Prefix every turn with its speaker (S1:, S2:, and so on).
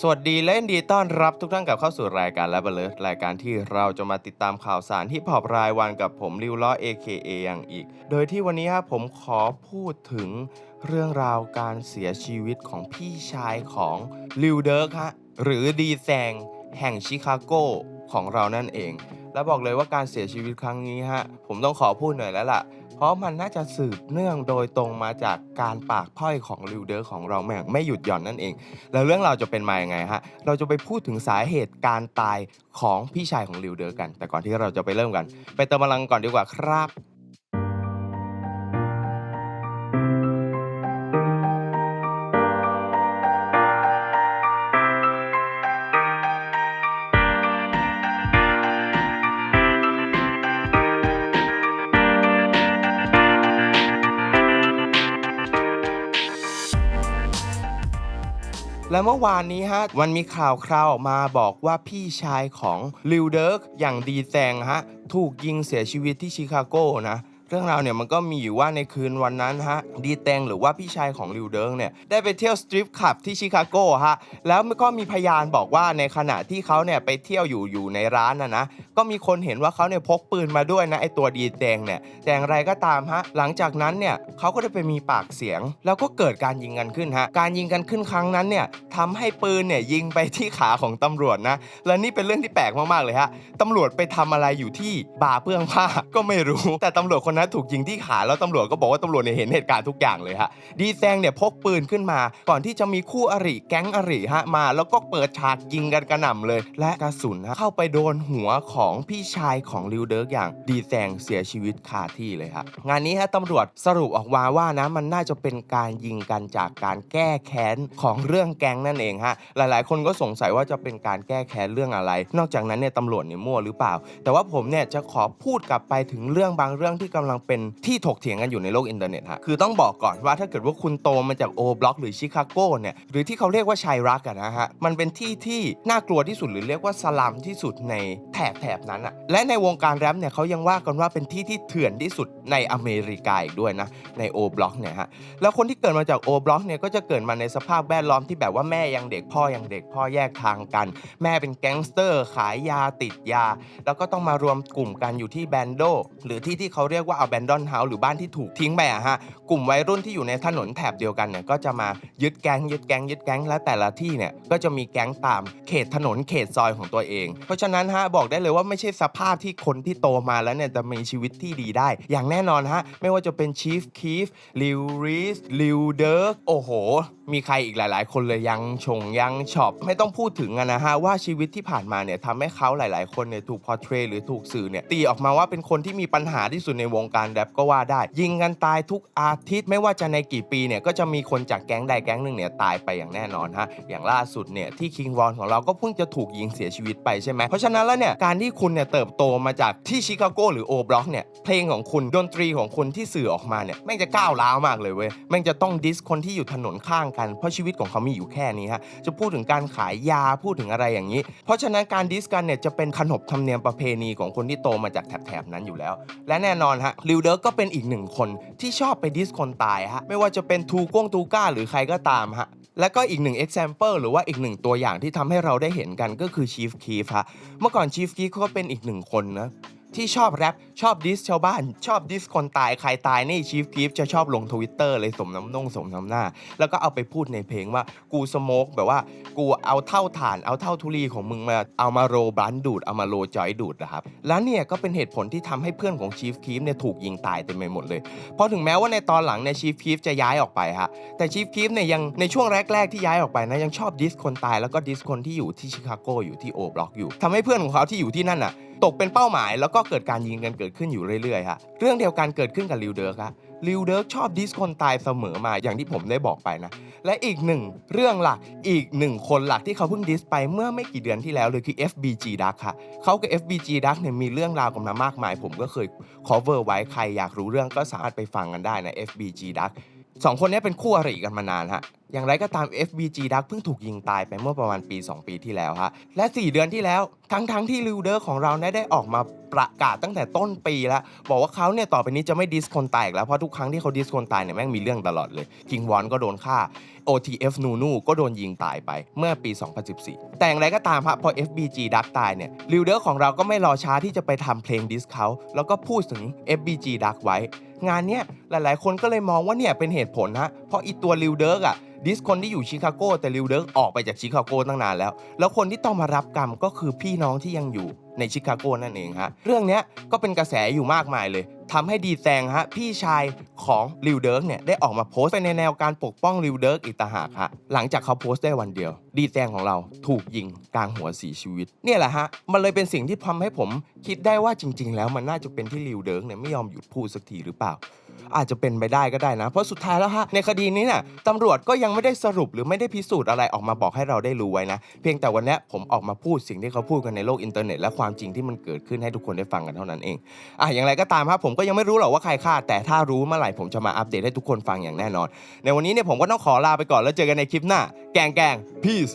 S1: สวัสดีและยินดีต้อนรับทุกท่านกลับเข้าสู่รายการและเบลรายการที่เราจะมาติดตามข่าวสารฮิปฮอปรายวันกับผมริวล้อ AKA อย่างอีก โดยที่วันนี้ครับผมขอพูดถึงเรื่องราวการเสียชีวิตของพี่ชายของลิวเดิร์กฮะหรือดีแซงแห่งชิคาโกของเรานั่นเอง และบอกเลยว่าการเสียชีวิตครั้งนี้ฮะผมต้องขอพูดหน่อยแล้วล่ะ เพราะมันน่าจะสืบเนื่องโดยตรงมาจากการปากพร่อยของริวเดอร์ของเราแม่งไม่หยุดหย่อนนั่นเอง แล้วเรื่องเราจะเป็นมาอย่างไงฮะ เราจะไปพูดถึงสาเหตุการตายของพี่ชายของริวเดอร์กัน แต่ก่อนที่เราจะไปเริ่มกัน ไปเติมพลังก่อนดีกว่าครับ และเมื่อวานนี้ฮะมันมีข่าวคราวออกมาบอกว่าพี่ชายของลิวเดิร์กอย่างดีแซงฮะถูกยิงเสียชีวิตที่ชิคาโกนะ เรื่องราวเนี่ยมันก็มีอยู่ว่าในคืนวันนั้นฮะดีแตงหรือว่าพี่ชายของลิวเดิร์กเนี่ยได้ไปเที่ยวสตรีทคลับที่ชิคาโกฮะแล้วก็มีพยานบอกว่าในขณะที่เขาเนี่ยไปเที่ยวอยู่อยู่ในร้านนะนะก็มีคนเห็นว่าเขาเนี่ยพกปืนมาด้วยนะไอตัวดีแดงเนี่ยแต่อย่างไรก็ตามฮะหลังจากนั้นเนี่ยเขาก็ได้ไปมีปากเสียง แล้วก็เกิดการยิงกันขึ้นฮะการยิงกันขึ้นครั้งนั้นเนี่ยทำให้ปืนเนี่ยยิงไปที่ขาของตำรวจนะและนี่เป็นเรื่องที่แปลกมากๆเลยฮะตำรวจไปทำอะไรอยู่ที่บาเพื่องผ้าก็ไม่รู้แต่ตำรวจคนนั้นถูกยิงที่ขาแล้วตำรวจก็บอกว่าตำรวจเนี่ยเห็นเหตุการณ์ทุกอย่างเลยฮะดีแซงเนี่ยพกปืนขึ้นมาก่อนที่จะมีคู่อริแก๊งอริฮะมา แล้วก็เปิดฉากยิงกันกระหน่ำเลย และกระสุนฮะเข้าไปโดนหัวของพี่ชายของลิวเดิร์กอย่างดีแซงเสียชีวิตคาที่เลยครับงานนี้ฮะตำรวจสรุปออกมาว่านะมันน่าจะเป็นการยิงกันจากการแก้แค้นของเรื่องแก๊งนั่นเองฮะหลายๆ คนก็สงสัยว่าจะเป็นการแก้แค้นเรื่องอะไร นอกจากนั้นเนี่ยตำรวจเนี่ยมั่วหรือเปล่า แต่ว่าผมเนี่ยจะขอพูดกลับไปถึงเรื่องบางเรื่องที่กำลังเป็นที่ถกเถียงกันอยู่ในโลกอินเทอร์เน็ตฮะคือต้องบอกก่อนว่าถ้าเกิดว่าคุณโตมาจากโอบล็อกหรือชิคาโกเนี่ยหรือที่เขาเรียกว่าชัยรักอะนะฮะมันเป็นที่ที่น่ากลัวที่สุดหรือเรียกว่าสลัมที่สุดในแถบแถบนั้นอะและในวงการแรปเนี่ยเขายังว่ากันว่าเป็นที่ที่เถื่อนที่สุดในอเมริกาอีกด้วยนะในโอบล็อกเนี่ยฮะแล้วคนที่เกิดมาจากโอบล็อกเนี่ยก็จะเกิดมาในสภาพแวดล้อมที่แบบว่าแม่ยังเด็กพ่อยังเด็กพ่อแยกทางกัน แม่เป็นแก๊งสเตอร์ ขายยาติดยา แล้วก็ต้องมารวมกลุ่มกันอยู่ที่แบนโดหรือที่ที่เขาเรียกว่าเอาแบนดอนเฮาหรือบ้านที่ถูกทิ้งไปอะฮะกลุ่มวัยรุ่นที่อยู่ในถนนแถบเดียวกันเนี่ยก็จะมายึดแก๊งยึดแก๊งยึดแก๊งและแต่ละที่เนี่ยก็จะมีแก๊งตามเขตถนนเขตซอยของตัวเอง เพราะฉะนั้นฮะบอกได้เลยว่าไม่ใช่สภาพที่คนที่โตมาแล้วเนี่ยจะมีชีวิตที่ดีได้ อย่างแน่นอนฮะไม่ว่าจะเป็นชีฟคีฟลิวรีสลิวเดิร์กโอ้โห มีใครอีกหลาย ๆ คนเลยยังชงยังช็อปไม่ต้องพูดถึงอะนะฮะว่าชีวิตที่ผ่านมาเนี่ยทำให้เขาหลาย ๆ คนเนี่ยถูกพอเทรหรือถูกสื่อเนี่ยตีออกมาว่าเป็นคนที่มีปัญหาที่สุดในวงการแรปก็ว่าได้ ยิงกันตายทุกอาทิตย์ ไม่ว่าจะในกี่ปีเนี่ยก็จะมีคนจากแก๊งใดแก๊งหนึ่งเนี่ยตายไปอย่างแน่นอนฮะอย่างล่าสุดเนี่ยที่คิงวอนของเราก็เพิ่งจะถูกยิงเสียชีวิตไปใช่ไหมเพราะฉะนั้นแล้วเนี่ยการที่คุณเนี่ยเติบโตมาจากที่ชิคาโกหรือโอบล็อกเนี่ยเพลงของคุณดนตรีของคุณที่สื่อออกมาเนี่ยแม่งจะก้าวร้าวมากเลยเว้ยแม่งจะต้องดิสคนที่อยู่ถนนข้างกัน เพราะชีวิตของเขามีอยู่แค่นี้ฮะจะพูดถึงการขายยาพูดถึงอะไรอย่างนี้ เพราะฉะนั้นการดิสกันเนี่ยจะเป็นขนบธรรมเนียมประเพณีของคนที่โตมาจากแถบๆนั้นอยู่แล้ว และแน่นอนฮะลิวเดอร์ก็เป็นอีกหนึ่งคนที่ชอบไปดิสคนตายฮะไม่ว่าจะเป็นทูก้งทูก้า หรือใครก็ตามฮะและก็อีกหนึ่ง example หรือว่าอีกหนึ่งตัวอย่างที่ทำให้เราได้เห็นกันก็คือ Chief Keef ฮะเมื่อก่อน Chief Keef เขาก็เป็นอีกหนึ่งคนนะ ที่ชอบแรปชอบดิสชาวบ้าน ชอบดิสคนตายใครตายนี่ชีฟกิฟจะชอบลงทวิตเตอร์เลยสมน้ำนงสมน้ำหน้า แล้วก็เอาไปพูดในเพลงว่ากูสโมกแบบว่ากูเอาเท่าฐานเอาเท่าทุลีของมึงมาเอามาโรบันดูดเอามาโรจอยดูดนะครับแล้วเนี่ยก็เป็นเหตุผลที่ทำให้เพื่อนของชีฟคีฟเนี่ยถูกยิงตายเต็มไปหมดเลยเพราะถึงแม้ว่าในตอนหลังเนี่ยชีฟคีฟจะย้ายออกไปฮะแต่ชีฟคีฟเนี่ยยังในช่วงแรกๆที่ย้ายออกไปนะยังชอบดิสคนตายแล้วก็ดิสคนที่อยู่ที่ชิคาโกอยู่ที่โอบล็อกอยู่ทำให้เพื่อนของเขาที่อยู่ที่นั่นน่ะ ตกเป็นเป้าหมายแล้วก็เกิดการยิงกันเกิดขึ้นอยู่เรื่อยๆฮะเรื่องเดียวกันเกิดขึ้นกับลิวเดิร์กฮะลิวเดิร์กชอบดิสคนตายเสมอมาอย่างที่ผมได้บอกไปนะ และอีกหนึ่งเรื่องหลักอีกหนึ่งคนหลักที่เขาเพิ่งดิสไปเมื่อไม่กี่เดือนที่แล้วเลยคือ FBG Duck ค่ะเขากับ FBG Duck เนี่ยมีเรื่องราวกันมามากมาย ผมก็เคย cover ไว้ใครอยากรู้เรื่องก็สามารถไปฟังกันได้นะ FBG Duck สองคนนี้เป็นคู่อริกันมานานฮะ อย่างไรก็ตาม FBG Duck เพิ่งถูกยิงตายไปเมื่อประมาณปี 2 ปีที่แล้วฮะ และ 4 เดือนที่แล้ว ทั้งๆทที่ลิวเดอร์ของเราเนี่ยได้ออกมาประกาศตั้งแต่ต้นปีแล้ว บอกว่าเขาเนี่ยต่อไปนี้จะไม่ดิสคนตายอีกแล้ว เพราะทุกครั้งที่เขาดิสคนตายเนี่ยแม่งมีเรื่องตลอดเลย คิงวอนก็โดนฆ่า OTF นูนูก็โดนยิงตายไปเมื่อปี 2014 แต่อย่างไรก็ตามฮะพอ FBG Duck ตายเนี่ยลิวเดอร์ของเราก็ไม่รอช้าที่จะไปทำเพลงดิสเขาแล้วก็พูดถึง FBG Duck ไว้ งานเนี้ยหลายๆ คนก็เลยมองว่าเนี่ยเป็นเหตุผลฮะเพราะอีตัวลิวเดิร์อะดิสคนที่อยู่ชิคาโกแต่ลิวเดิร์กออกไปจากชิคาโกตั้งนานแล้ว แล้วคนที่ต้องมารับกรรมก็คือพี่น้องที่ยังอยู่ในชิคาโกนั่นเองฮะ เรื่องนี้ก็เป็นกระแสอยู่มากมายเลยทำให้ดีแซงฮะ พี่ชายของลิวเดิร์กเนี่ยได้ออกมาโพสต์ไปในแนวการปกป้องลิวเดิร์กอีกต่างหากฮะ หลังจากเขาโพสต์ได้วันเดียว ดีแซงของเราถูกยิงกลางหัวสีชีวิต เนี่ยแหละฮะ มันเลยเป็นสิ่งที่ทำให้ผมคิดได้ว่าจริง ๆ แล้วมันน่าจะเป็นที่ลิวเดิร์กเนี่ยไม่ยอมหยุดพูดสักทีหรือเปล่า อาจจะเป็นไปได้ก็ได้นะ เพราะสุดท้ายแล้วฮะในคดีนี้เนี่ยตำรวจก็ยังไม่ได้สรุปหรือไม่ได้พิสูจน์อะไรออกมาบอกให้เราได้รู้ไว้นะ เพียงแต่วันนี้ผมออกมาพูดสิ่งที่เขาพูดกันในโลกอินเทอร์เน็ตและความจริงที่มันเกิดขึ้นให้ทุกคนได้ฟังกันเท่านั้นเองอะอย่างไรก็ตามครับผมก็ยังไม่รู้หรอกว่าใครฆ่า แต่ถ้ารู้เมื่อไหร่ผมจะมาอัปเดตให้ทุกคนฟังอย่างแน่นอน ในวันนี้เนี่ยผมก็ต้องขอลาไปก่อนแล้วเจอกันในคลิปหน้า แกงแกง peace